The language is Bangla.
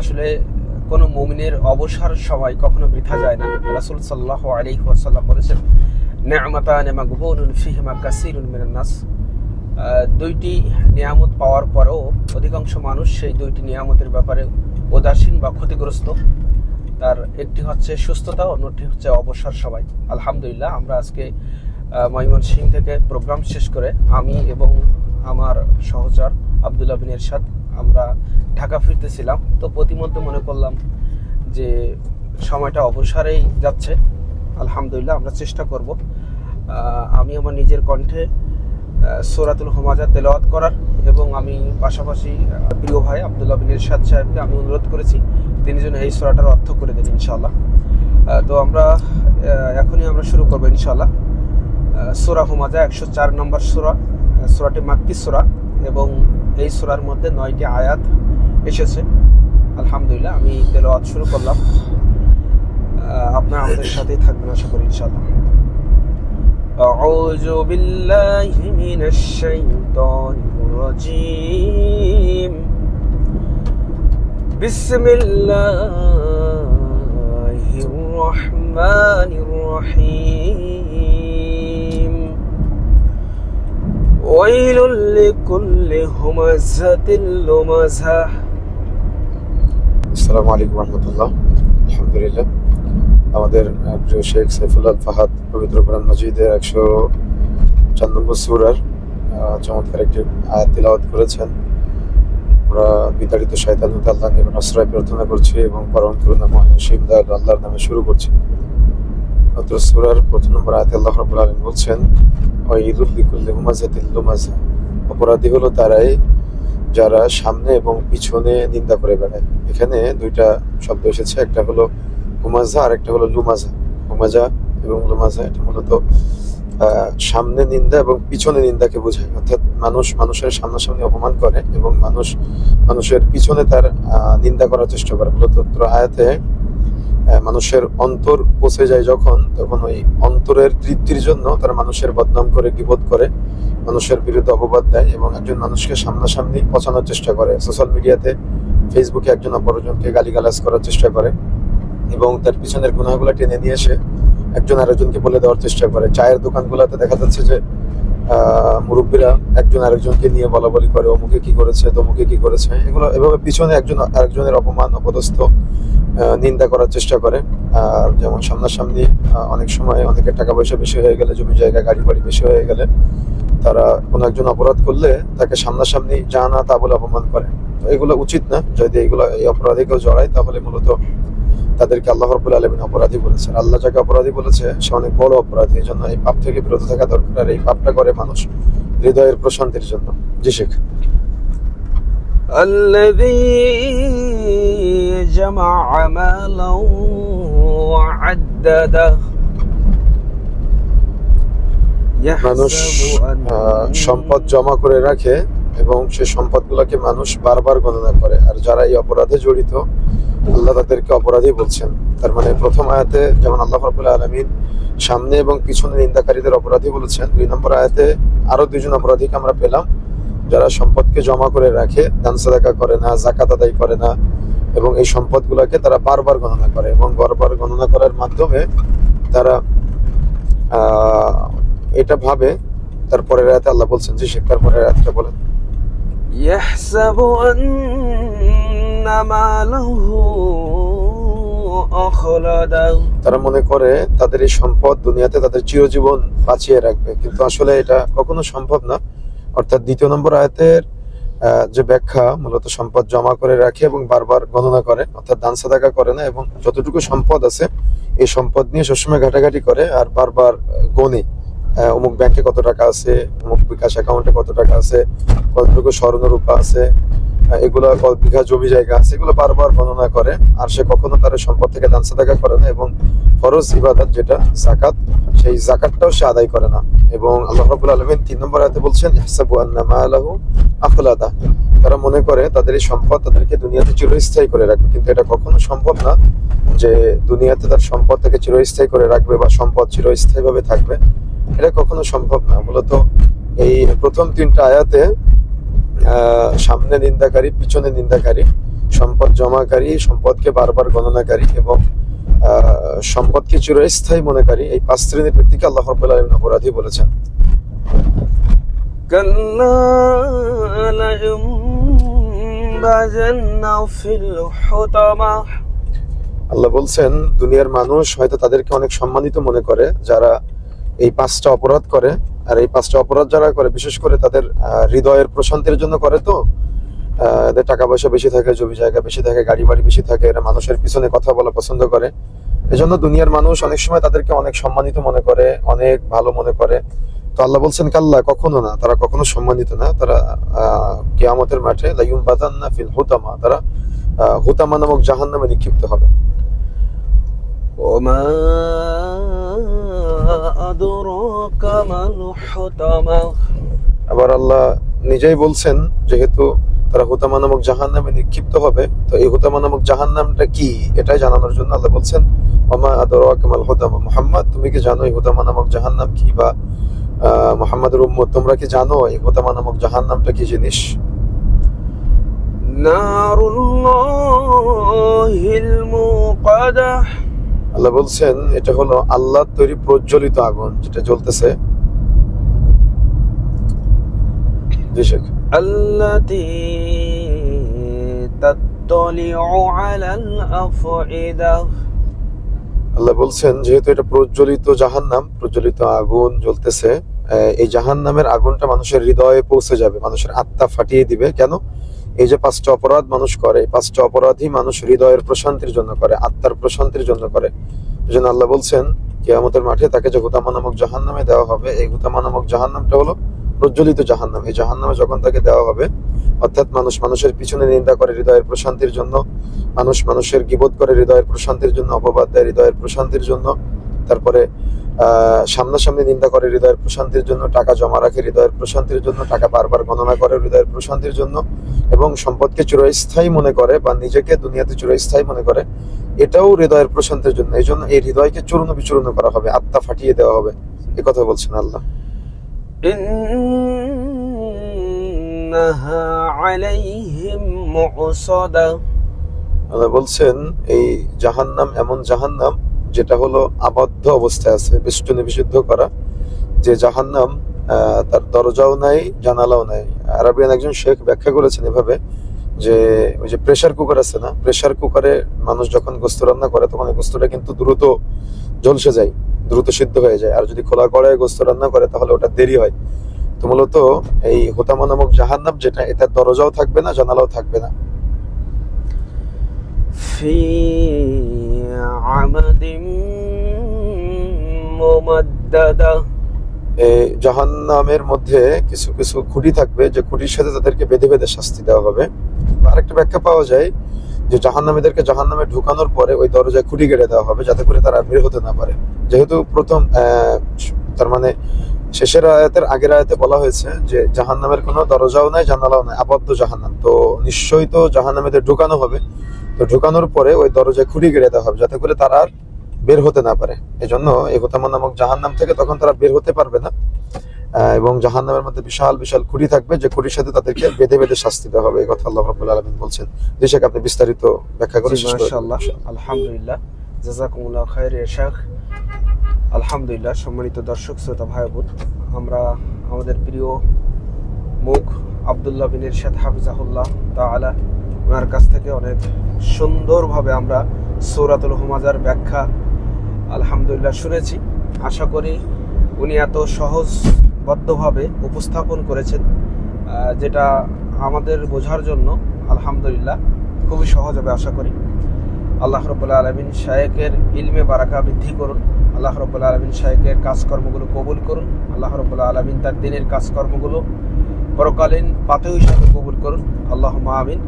আসলে কোনো মুমিনের অবসর সময় কখনো বৃথা যায় না। রাসূল সাল্লাল্লাহু আলাইহি ওয়াসাল্লাম বলেছেন নি'মাতান মাগবুনুন ফিহিমা কাসীরুন মিনান নাস। দুইটি নিয়ামত পাওয়ার পরেও অধিকাংশ মানুষ সেই দুইটি নিয়ামতের ব্যাপারে উদাসীন বা ক্ষতিগ্রস্ত। তার একটি হচ্ছে সুস্থতা, অন্যটি হচ্ছে অবসর সবাই আলহামদুলিল্লাহ, আমরা আজকে ময়মনসিং থেকে প্রোগ্রাম শেষ করে আমি এবং আমার সহচর আবদুল্লাহ বিন এরশাদ আমরা ঢাকা ফিরতেছিলাম তো প্রতিমধ্যে মনে করলাম যে সময়টা অবসরেই যাচ্ছে। আলহামদুলিল্লাহ আমরা চেষ্টা করব। আমি আমার নিজের কণ্ঠে সোরাতুল হোমাজা তেলাওয়াত করার এবং আমি পাশাপাশি প্রিয় ভাই আবদুল্লাহ বিন ইরশাদ সাহেবকে আমি অনুরোধ করেছি তিনি যেন এই সোরাটার অর্থ করে দেন ইনশাআল্লাহ। আহ, তো আমরা এখনই আমরা শুরু করব ইনশাআল্লাহ। সোরা হুমাজা একশো চার নম্বর সোরা সুরাটি মাক্কি সোরা এবং এই সুরার মধ্যে নয়টি আয়াত এসেছে আলহামদুলিল্লাহ আমি তেলাওয়াত শুরু করলাম আহ, আপনারা আমাদের সাথেই থাকবেন আশা করি ইনশাআল্লাহ أعوذ بالله من الشيطان الرجيم بسم الله الرحمن الرحيم ওয়াইলুল লিকুল্লি হুমাযাতিল লুমাযা আসসালামু আলাইকুম রহমতুল্লাহ। আলহামদুলিল্লাহ। আমাদের প্রিয় শেখ সাইফুল আল ফাহাদ পবিত্র কোরআন মজিদের একশো চার নম্বর সুরার চমৎকার একটি আয়াত তিলাওয়াত করেছেন। আমরা বিতাড়িত শয়তান হতে আল্লাহ আশ্রয় প্রার্থনা করছি এবং পরম করুণাময় শিবদার আল্লাহর নামে শুরু করছি। সুরার প্রথম নম্বর আয়াতে আল্লাহ রাব্বুল আলামিন বলছেন ঈদুল লিকুল্লি হুমাজাতিল লুমাজা। অপরাধী হলো তারাই যারা সামনে এবং পিছনে নিন্দা করে বেড়ায়। এখানে দুইটা শব্দ এসেছে, একটা হলো হুমাজা আর একটা হলো লুমাজা। হুমাজা এবং লুমাজা এটা মূলত সামনে নিন্দা এবং পিছনে নিন্দাকে বোঝায়। অর্থাৎ মানুষ মানুষের সামনাসামনি অপমান করে এবং মানুষ মানুষের পিছনে তার নিন্দা করার চেষ্টা করে। মূলত আয়াতে মানুষের অন্তর পচে যায় যখন, তখন ওই অন্তরের তৃপ্তির জন্য তারা মানুষের বদনাম করে বিপদ করে, মানুষের বিরুদ্ধে অপবাদ দেয় এবং একজন মানুষকে সামনাসামনি পচানোর চেষ্টা করে। সোশ্যাল মিডিয়াতে ফেসবুকে একজন অপরজনকে গালিগালাজ করার চেষ্টা করে এবং তার পিছনের গুণাগুলো টেনে নিয়ে এসে একজন আরেকজনকে বলে দেওয়ার চেষ্টা করে। চায়ের দোকানগুলোতে দেখা যাচ্ছে যে মুরব্বীরা একজন আরেকজনকে নিয়ে বলা বলি করে, অমুকে কি করেছে, তমুকে কি করেছে। এগুলো, এভাবে পিছনে একজন, আরেকজনের অপমান, অপদস্থ নিন্দা করার চেষ্টা করে। আর যেমন সামনাসামনি অনেক সময় অনেকের টাকা পয়সা বেশি হয়ে গেলে, জমি জায়গা, গাড়ি বাড়ি বেশি হয়ে গেলে, তারা কোনো একজন অপরাধ করলে তাকে সামনাসামনি যা না তা বলে অপমান করে। এগুলো উচিত না। যদি এগুলো এই অপরাধে কেউ জড়ায়, তাহলে মূলত তাদেরকে আল্লাহ রবুল আলমিন অপরাধী বলেছেন আল্লাহ যাকে অপরাধী বলেছে সে অনেক বড় অপরাধী এই জন্য এই পাপ থেকে বিরত থাকা দরকার আর এই পাপটা করে মানুষ হৃদয়ের প্রশান্তির জন্য জি শেখ الذي جمع مالا وعدده মানুষ يحسب أن আহ, সম্পদ জমা করে রাখে এবং সে সম্পদগুলোকে মানুষ বারবার গণনা করে আর যারা এই অপরাধে জড়িত আল্লাহ তাদেরকে অপরাধী বলছেন তার মানে প্রথম আয়াতে যেমন আল্লাহ রাবুল আলমিন সামনে এবং পিছনে নিন্দাকারীদের অপরাধী বলেছেন দুই নম্বর আয়াতে আরো দুইজন অপরাধীকে আমরা পেলাম যারা সম্পদকে জমা করে রাখে দান সাদাকা করে না জাকাত আদায় করে না এবং এই সম্পদগুলোকে তারা বারবার গণনা করে এবং বারবার গণনা করার মাধ্যমে তারা আহ, এটা ভাবে তারপরে রাতে আল্লাহ বলছেন যে শেখ তারপরে রাতটা বলেন يحسب أن ماله أخلده তারা মনে করে তাদের এই সম্পদ দুনিয়াতে তাদের চিরজীবন বাঁচিয়ে রাখবে। কিন্তু আসলে এটা কখনো সম্ভব না। অর্থাৎ দ্বিতীয় নম্বর আয়াতের যে ব্যাখ্যা, মূলত সম্পদ জমা করে রাখে এবং বারবার গণনা করে, অর্থাৎ দান সাদাকা করে না এবং যতটুকু সম্পদ আছে, এই সম্পদ নিয়ে সবসময় ঘাটাঘাটি করে আর বারবার গণে। অমুক ব্যাংকে কত টাকা আছে, অমুক বিকাশ অ্যাকাউন্টে কত টাকা আছে, কতটুকু স্বর্ণ রূপা আছে এগুলো বিঘা জমি জায়গা আছে, এগুলো বারবার গণনা করে, আর সে কখনো তার সম্পদ থেকে দান সাদাকা করে না, এবং ফরজ ইবাদত যেটা জাকাত সেই জাকাতটাও সে আদায় করে না। এবং আল্লাহ রাব্বুল আলামিন তিন নম্বর আয়াতে বলছেন, ইহসাবু আন্না মালাহু আখলাদা। তারা মনে করে তাদের এই সম্পদ তাদেরকে দুনিয়াতে চিরস্থায়ী করে রাখবে, কিন্তু এটা কখনো সম্ভব না যে দুনিয়াতে তার সম্পদ তাকে চিরস্থায়ী করে রাখবে বা সম্পদ চিরস্থায়ী ভাবে থাকবে। এটা কখনো সম্ভব না। মূলত এই প্রথম তিনটা আয়াতে সামনে নিন্দাকারী পিছনে নিন্দাকারী সম্পদ জমাকারী সম্পদকে বারবার গণনাকারী এবং সম্পদকে চিরস্থায়ী মনেকারী এই পাঁচ শ্রেণির ব্যক্তিকে আল্লাহ আলম অপরাধী বলেছেন। আল্লাহ বলছেন দুনিয়ার মানুষ হয়তো তাদেরকে অনেক সম্মানিত মনে করে যারা এই পাঁচটা অপরাধ করে। আর এই পাঁচটা অপরাধ যারা করে, বিশেষ করে তাদের হৃদয়ের প্রশান্তির জন্য করে তো এদের টাকা পয়সা বেশি থাকে, জমি জায়গা বেশি থাকে, গাড়ি বাড়ি বেশি থাকে, এরা মানুষের পিছনে কথা বলা পছন্দ করে। এজন্য দুনিয়ার মানুষ অনেক সময় তাদেরকে অনেক সম্মানিত মনে করে, অনেক ভালো মনে করে। তো আল্লাহ বলছেন, কাল্লা, কখনো না, তারা কখনো সম্মানিত না। তারা কেয়ামতের মাঠে লাইম বাদান্না ফিল হুতামা, তারা হুতামা নামক জাহান নামে নিক্ষিপ্ত হবে। ওমা আবার আল্লাহ নিজেই বলছেন, যেহেতু তারা হুতামা নামক জাহান নামে নিক্ষিপ্ত হবে, তো এই হুতামা নামক জাহান নামটা কি? এটাই জানানোর জন্য আল্লাহ বলছেন মামা আদর কামাল হুতামা? মোহাম্মদ, তুমি কি জানো এই হুতামা নামক জাহান নাম কি? বা মোহাম্মদের রুম্ম তোমরা কি জানো এই হুতামা নামক জাহান নামটা কি জিনিস? নারুল্লাহিল মুকাদাহ। আল্লাহ বলছেন এটা হলো আল্লাহ তৈরি প্রজ্বলিত আগুন যেটা জ্বলতেছে। আল্লাহ বলছেন যেহেতু এটা প্রজ্বলিত জাহান নাম প্রজ্বলিত আগুন জ্বলতেছে এই জাহান নামের আগুনটা মানুষের হৃদয়ে পৌঁছে যাবে মানুষের আত্মা ফাটিয়ে দিবে। কেন? এই যে পাঁচটা অপরাধ মানুষ করে পাঁচটা অপরাধই মানুষ হৃদয়ের প্রশান্তির জন্য করে, আত্মার প্রশান্তির জন্য করে। এই আল্লাহ বলছেন, কিয়ামতের মাঠে তাকে যে হুতামা নামক জাহান্নামে দেওয়া হবে, এই হুতামা নামক জাহান্নামটা হলো প্রজ্বলিত জাহান জাহান্নাম। এই জাহান্নামে যখন তাকে দেওয়া হবে, অর্থাৎ মানুষ মানুষের পিছনে নিন্দা করে হৃদয়ের প্রশান্তির জন্য, মানুষ মানুষের গিবোধ করে হৃদয়ের প্রশান্তির জন্য, অপবাদ দেয় হৃদয়ের প্রশান্তির জন্য, তারপরে সামনাসামনি নিন্দা করে হৃদয়ের প্রশান্তির জন্য টাকা জমা রাখে হৃদয়ের প্রশান্তির জন্য টাকা বারবার গণনা করে হৃদয়ের প্রশান্তির জন্য এবং সম্পদকে চিরস্থায়ী মনে করে বা নিজেকে দুনিয়াতে চিরস্থায়ী মনে করে এটাও হৃদয়ের প্রশান্তির জন্য। এই জন্য এই হৃদয়কে চূর্ণ বিচূর্ণ করা হবে আত্মা ফাটিয়ে দেওয়া হবে। এ কথা বলছেন আল্লাহ। আল্লাহ বলছেন এই জাহান্নাম এমন জাহান্নাম যেটা হলো আবদ্ধ অবস্থায় আছে, বেষ্টনী বিশুদ্ধ করা। যে জাহান্নাম তার দরজাও নাই, জানালাও নাই। আরবিয়ান একজন শেখ ব্যাখ্যা করেছেন এভাবে যে, ওই যে প্রেসার কুকার আছে না প্রেসার কুকারে মানুষ যখন গোস্ত রান্না করে, তখন গোস্তটা কিন্তু দ্রুত ঝলসে যায়, দ্রুত সিদ্ধ হয়ে যায়। আর যদি খোলা কড়াই গোস্ত রান্না করে, তাহলে ওটা দেরি হয়। তো মূলত এই হোতামা নামক জাহান্নাম যেটা, এটার দরজাও থাকবে না, জানালাও থাকবে না। জাহান নামের মধ্যে কিছু কিছু খুঁটি থাকবে, যে খুঁটির সাথে তাদেরকে বেঁধে বেঁধে শাস্তি দেওয়া হবে। আরেকটা ব্যাখ্যা পাওয়া যায়, যে জাহান্নামীদেরকে জাহান্নামে ঢুকানোর পরে ওই দরজায় খুঁটি কেটে দেওয়া হবে, যাতে করে তারা বের হতে না পারে। যেহেতু প্রথম তার মানে শেষের আয়াতের আগের আয়াতে বলা হয়েছে যে জাহান্নামের কোনো দরজাও নাই, জানালাও নাই, আবদ্ধ জাহান্নাম। তো নিশ্চয়ই তো জাহান্নামেদের ঢুকানো হবে। তো ঢুকানোর পরে ওই দরজায় খুঁটি কেটে দেওয়া হবে যাতে করে তারা আর বের হতে না পারে। এজন্য এই হোতামা নামক জাহান্নাম থেকে তখন তারা বের হতে পারবে না। এবং জাহান্নামের মধ্যে বিশাল বিশাল খুঁড়ি থাকবে যে খুঁড়ির সাথে তাদেরকে বেঁধে বেঁধে শাস্তি দেওয়া হবে। এই কথা আল্লাহ রাব্বুল আলামিন বলছেন। দেশে আপনি বিস্তারিত ব্যাখ্যা করে। আলহামদুলিল্লাহ। জাজাকুমুল্লাহ খায়ের শেখ আলহামদুলিল্লাহ সম্মানিত দর্শক শ্রোতা ভাই বোন আমরা আমাদের প্রিয় মুখ আব্দুল্লাহ বিন ইরশাদ হাফিজাহুল্লাহ তাআলা ওনার কাছ থেকে অনেক সুন্দরভাবে আমরা সৌরাতুল হুমাজার ব্যাখ্যা আলহামদুলিল্লাহ শুনেছি। আশা করি উনি এত সহজবদ্ধভাবে উপস্থাপন করেছেন যেটা আমাদের বোঝার জন্য আলহামদুলিল্লাহ খুবই সহজ হবে আশা করি। আল্লাহ রব্বুল্লাহ আলমিন শায়েকের ইলমে বারাকা বৃদ্ধি করুন। আল্লাহ রব্বুল্লাহ আলমিন শায়েকের কাজকর্মগুলো কবুল করুন। আল্লাহ রব্বুল্লাহ আলমিন তার দিনের কাজকর্মগুলো পরকালীন পাথর হিসাবে কবুল করুন। আল্লাহ আমিন।